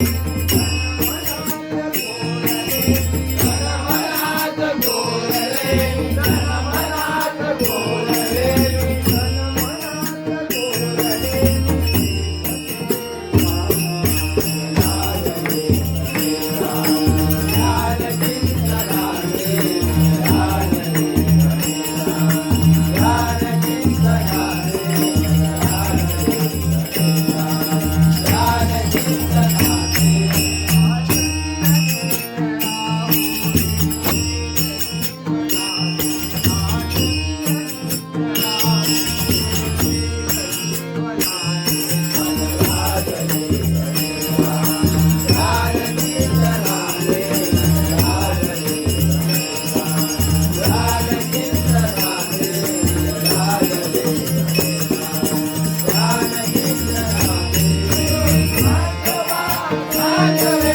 Thank Hallelujah.